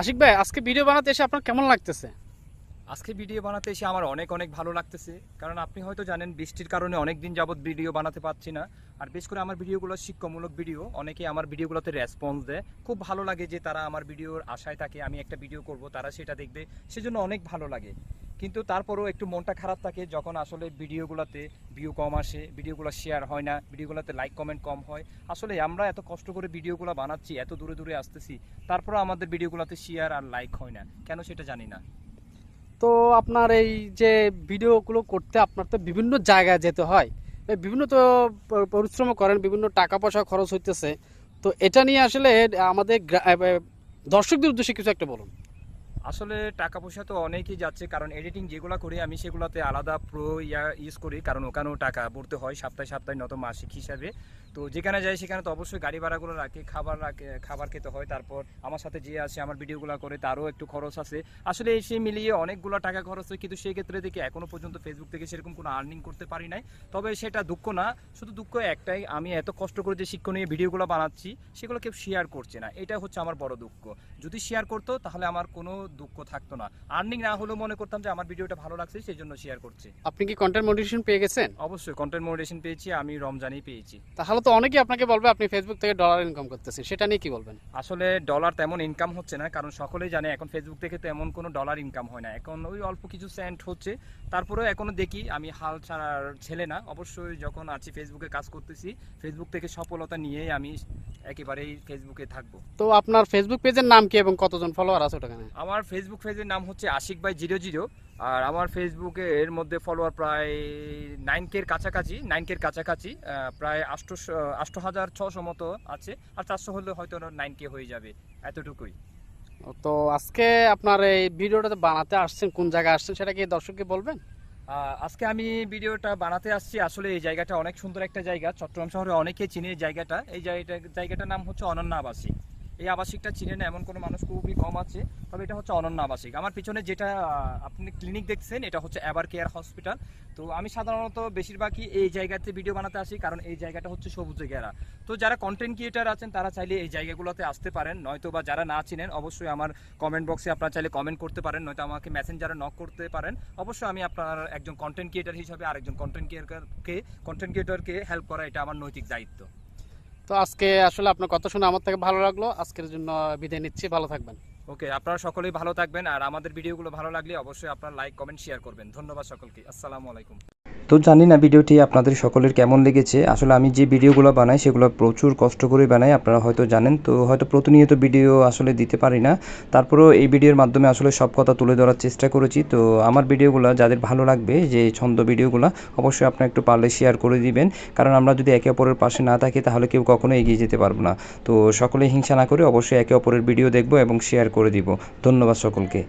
আশিক ভাই, আজকে ভিডিও বানাতে এসে আপনার কেমন লাগতেছে? আজকে ভিডিও বানাতে এসে আমার অনেক অনেক ভালো লাগতেছে। কারণ আপনি হয়তো জানেন, বৃষ্টির কারণে অনেক দিন যাবত ভিডিও বানাতে পারছি না। আর বেশ করে আমার ভিডিওগুলো শিক্ষামূলক ভিডিও অনেকে আমার ভিডিওগুলোতে রেসপন্স দেয়। খুব ভালো লাগে যে তারা আমার ভিডিওর আশায় থাকে, আমি একটা ভিডিও করব, তারা সেটা দেখবে, সেজন্য অনেক ভালো লাগে। কিন্তু তারপরেও একটু মনটা খারাপ থাকে যখন আসলে ভিডিওগুলোতে ভিউ কম আসে, ভিডিওগুলো শেয়ার হয় না, ভিডিওগুলোতে লাইক কমেন্ট কম হয়। আসলে আমরা এত কষ্ট করে ভিডিওগুলো বানাচ্ছি, এত দূরে দূরে আসতেছি, তারপরেও আমাদের ভিডিওগুলোতে শেয়ার আর লাইক হয় না। কেন সেটা জানি না। তো আপনার এই যে ভিডিওগুলো করতে আপনার তো বিভিন্ন জায়গায় যেতে হয়। বিভিন্ন তো পরিশ্রম করেন, বিভিন্ন টাকা পয়সা খরচ হইতেছে। তো এটা নিয়ে আসলে আমাদের দর্শকদের উদ্দেশ্যে কিছু একটা বলুন। আসলে টাকা পয়সা তো অনেকেই যাচ্ছে, কারণ এডিটিং যেগুলো করি আমি সেগুলোতে আলাদা প্রো ইয়া ইউজ করি, কারণ ওখানেও টাকা ভরতে হয় সপ্তাহে সপ্তাহে নত মাসিক হিসাবে। তো যেখানে যাই সেখানে তো অবশ্যই গাড়ি ভাড়াগুলো রাখে, খাবার রাখে, খাবার খেতে হয়, তারপর আমার সাথে যে আসে, আমার ভিডিওগুলো করে, তারও একটু খরচ আছে। আসলে সে মিলিয়ে অনেকগুলো টাকা খরচ হয়, কিন্তু সেই ক্ষেত্রে দেখি এখনও পর্যন্ত ফেসবুক থেকে সেরকম কোনো আর্নিং করতে পারি নাই। তবে সেটা দুঃখ না, শুধু দুঃখ একটাই, আমি এত কষ্ট করে যে শিক্ষণীয় ভিডিওগুলো বানাচ্ছি সেগুলো কেউ শেয়ার করছে না। এটা হচ্ছে আমার বড় দুঃখ। যদি শেয়ার করতো, তাহলে আমার কোনো দুঃখ থাকতো না। আর্নিং না হলেও মনে করতাম যে আমার ভিডিওটা ভালো লাগছে সেই জন্য শেয়ার করছে। আপনি কি কন্টেন্ট মোটিভেশন পেয়ে গেছেন? অবশ্যই কন্টেন্ট মোডারেশন পেয়েছি আমি রমজানেই পেয়েছি। তাহলে তো অনেকেই আপনাকে বলবে আপনি ফেসবুক থেকে ডলার ইনকাম করতেছেন সেটা নিয়ে কি বলবেন? আসলে ডলার তেমন ইনকাম হচ্ছে না কারণ সকলেই জানে এখন ফেসবুক থেকে তেমন কোনো ডলার ইনকাম হয় না। এখন ওই অল্প কিছু সেন্ট হচ্ছে তারপরেও এখনও দেখি আমি হাল ছাড়ার ছেলে না। অবশ্যই যখন আছি ফেসবুকে কাজ করতেছি ফেসবুক থেকে সফলতা নিয়েই আমি একেবারেই ফেসবুকে থাকব। তো আপনার ফেসবুক পেজের নাম কি এবং কতজন ফলোয়ার আছে ওটাখানে? আমার ফেসবুক পেজের নাম হচ্ছে আশিক বাই জিরো জিরো। আর আমার ফেসবুকে এর মধ্যে ফলোয়ার প্রায় নাইন কের কাছাকাছি নাইন কের কাছাকাছি প্রায় আটশো আষ্ট হাজার ছশো মতো আছে। আর চারশো হলে হয়তো নাইন কে হয়ে যাবে এতটুকুই। তো আজকে আপনার এই ভিডিওটা বানাতে আসছেন কোন জায়গায় আসছেন সেটা কি দর্শককে বলবেন? আজকে আমি ভিডিওটা বানাতে আসছি আসলে এই জায়গাটা অনেক সুন্দর একটা জায়গা। চট্টগ্রাম শহরে অনেকেই চিনে এই জায়গাটা। এই জায়গাটা জায়গাটার নাম হচ্ছে অনন্য আবাসিক। এই আবাসিকটা চিনে না, এমন কোনো মানুষ খুবই কম আছে। তবে এটা হচ্ছে অনন্য আবাসিক। আমার পিছনে যেটা আপনি ক্লিনিক দেখছেন, এটা হচ্ছে এভার কেয়ার হসপিটাল তো আমি সাধারণত বেশিরভাগই এই জায়গাতে ভিডিও বানাতে আসি, কারণ এই জায়গাটা হচ্ছে সবুজে ঘেরা। তো যারা কন্টেন্ট ক্রিয়েটার আছেন, তারা চাইলে এই জায়গাগুলোতে আসতে পারেন। নয়তো বা যারা না চিনেন, অবশ্যই আমার কমেন্ট বক্সে আপনারা চাইলে কমেন্ট করতে পারেন, নয়তো আমাকে মেসেঞ্জারে নক করতে পারেন। অবশ্যই আমি আপনার একজন কন্টেন্ট ক্রিয়েটার হিসাবে আরেকজন কন্টেন্ট ক্রিয়েটারকে কন্টেন্ট ক্রিয়েটারকে হেল্প করা এটা আমার নৈতিক দায়িত্ব। তো আজকে আসলে আপনার কথা শুনে আমার থেকে ভালো লাগল। আজকের জন্য বিদায় নিচ্ছি, ভালো থাকবেন। ওকে, আপনারা সকলেই ভালো থাকবেন, আর আমাদের ভিডিওগুলো ভালো লাগলে অবশ্যই আপনারা লাইক, কমেন্ট শেয়ার করবেন। ধন্যবাদ সকলকে, আসসালামু আলাইকুম। তো জানি না ভিডিওটি আপনাদের সকলের কেমন লেগেছে। আসলে আমি যে ভিডিওগুলো বানাই, সেগুলো প্রচুর কষ্ট করে বানাই, আপনারা হয়তো জানেন। তো হয়তো প্রতিনিয়ত ভিডিও আসলে দিতে পারি না। তারপরেও এই ভিডিওর মাধ্যমে আসলে সব কথা তুলে ধরার চেষ্টা করেছি। তো আমার ভিডিওগুলো যাদের ভালো লাগবে, যে ছন্দ ভিডিওগুলো, অবশ্যই আপনারা একটু পারলে শেয়ার করে দিবেন। কারণ আমরা যদি একে অপরের পাশে না থাকি, তাহলে কেউ কখনো এগিয়ে যেতে পারব না। তো সকলে হিংসা না করে অবশ্যই একে অপরের ভিডিও দেখব এবং শেয়ার করে দিব। ধন্যবাদ সকলকে।